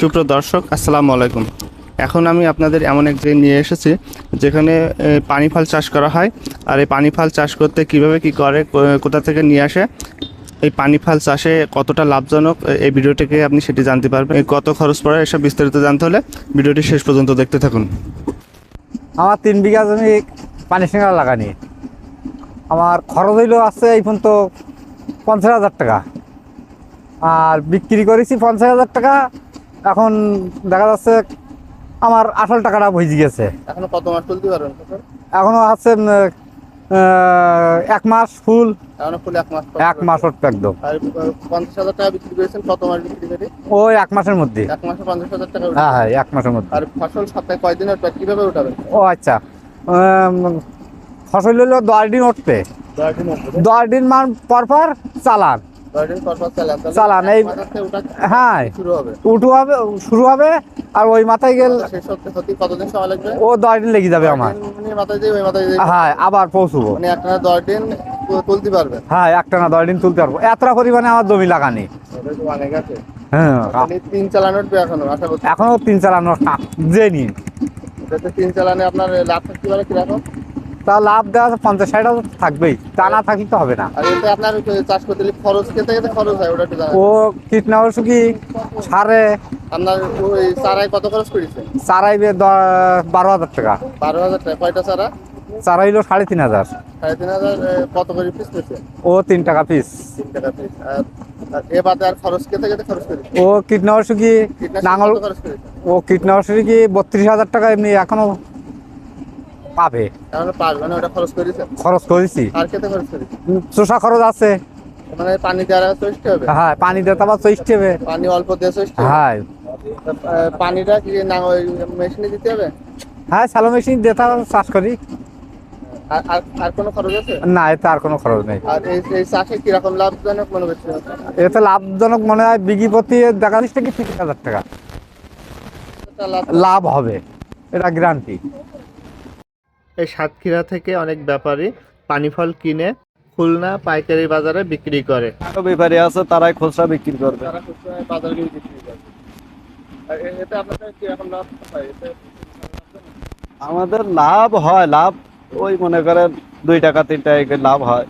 সুপ্রিয় দর্শক, আসসালামু আলাইকুম। এখন আমি আপনাদের এমন এক জায়গায় নিয়ে এসেছি, যেখানে পানি ফল চাষ করা হয়। আর এই পানি ফল চাষ করতে কীভাবে কি করে কোথা থেকে নিয়ে আসে, এই পানি ফল চাষে কতটা লাভজনক এই ভিডিওটিকে আপনি সেটি জানতে পারবেন। কত খরচ পড়ে, এসব বিস্তারিত জানতে হলে ভিডিওটি শেষ পর্যন্ত দেখতে থাকুন। আমার তিন বিঘা জমি পানি সিঙ্গারা লাগানি। আমার খরচ হইল আছে এই পর্যন্ত পঞ্চাশ হাজার টাকা। আর বিক্রি করেছি পঞ্চাশ হাজার টাকা এখন দেখা যাচ্ছে আমার আসল টাকাটা ভেজে গেছে। এখনও কত মাস তুলতে পারবেন এখনও আছে এক মাস ফুল। এক মাস একদম। আর পঞ্চাশ হাজার টাকা বিক্রি করেছেন কত মাস বিক্রি করে? ওই এক মাসের মধ্যে। এক মাসে পঞ্চাশ হাজার টাকা হ্যাঁ হ্যাঁ এক মাসের মধ্যে। আর ফসল সপ্তাহে কয়দিনের পর কীভাবে উঠাবেন? ও আচ্ছা। ফসল হলো দশ দিন উঠবে। দশ দিন মান পর পর চালান। চালান, এই- হ্যাঁ উঠু হবে, শুরু হবে, আর ওই মাথায় গেল ও দশ দিন লেগে যাবে আমার। হ্যাঁ আবার পৌঁছবো। তুলতে পারবেন হ্যাঁ একটা না দশ দিন তুলতে পারব। এতটা পরিমাণে আমার জমি লাগানি। হ্যাঁ তিন চালান উঠবে এখনও এখনও তিন চালানো যে নিন তিন চালানে আপনার লাভ থাকতে পারে কীরকম? তা লাভ দেওয়া পঞ্চাশ ষাট হাজার থাকবেই। তা না থাকলে তো হবে না। আপনার চাষ করতে খরচ খেতে খেতে খরচ হয় ওটা ও কীটনাশক কি? সারে। আপনার ওই চারায় কত খরচ করেছে? চারাইবে দ- বারো হাজার টাকা। বারো হাজার টাকা কয়টা চারা? চারাইলো সাড়ে তিন হাজার। সাড়ে তিন হাজার কত করে পিস ও তিন টাকা পিস তিন টাকা পিস আর খরচ খেতে খেতে খরচ করেছে? ও কীটনাশক কি? নাঙল ও কীটনাশক কি বত্রিশ হাজার টাকা এমনি এখনও পাবে? পাঁচ মানে ওটা খরচ করেছে খরচ করেছি আর খেতে খরচ করেছে চোষা খরচ আছে। মানে পানি দেওয়ার চষ্টি হবে। হ্যাঁ পানি দিতে আবার চইতে হবে। পানি অল্প দিয়ে হবে। হ্যাঁ। পানিটা কি না ওই মেশিনে দিতে হবে? হ্যাঁ স্যালো মেশিন দিতে চাষ করি। আর আর কোনো খরচ আছে? না এতে আর কোনো খরচ নেই। আর এই এই চাষে লাভজনক মনে করছে এতে লাভজনক মনে হয় বিঘি প্রতি দেখা যাচ্ছে কি তিরিশ হাজার টাকা। লাভ? লাভ হবে এটা গ্যারান্টি এই সাতক্ষীরা থেকে অনেক ব্যাপারী পানি ফল কিনে খুলনা পাইকারি বাজারে বিক্রি করে। আরও ব্যাপারী আছে তারাই খুচরা বিক্রি করবে। তারা খুচরা বাজারে গিয়ে বিক্রি করবে এতে আপনাদের কীরকম লাভ হয়? এতে আমাদের লাভ হয় লাভ ওই মনে করেন দুই টাকা তিন টাকা লাভ হয়।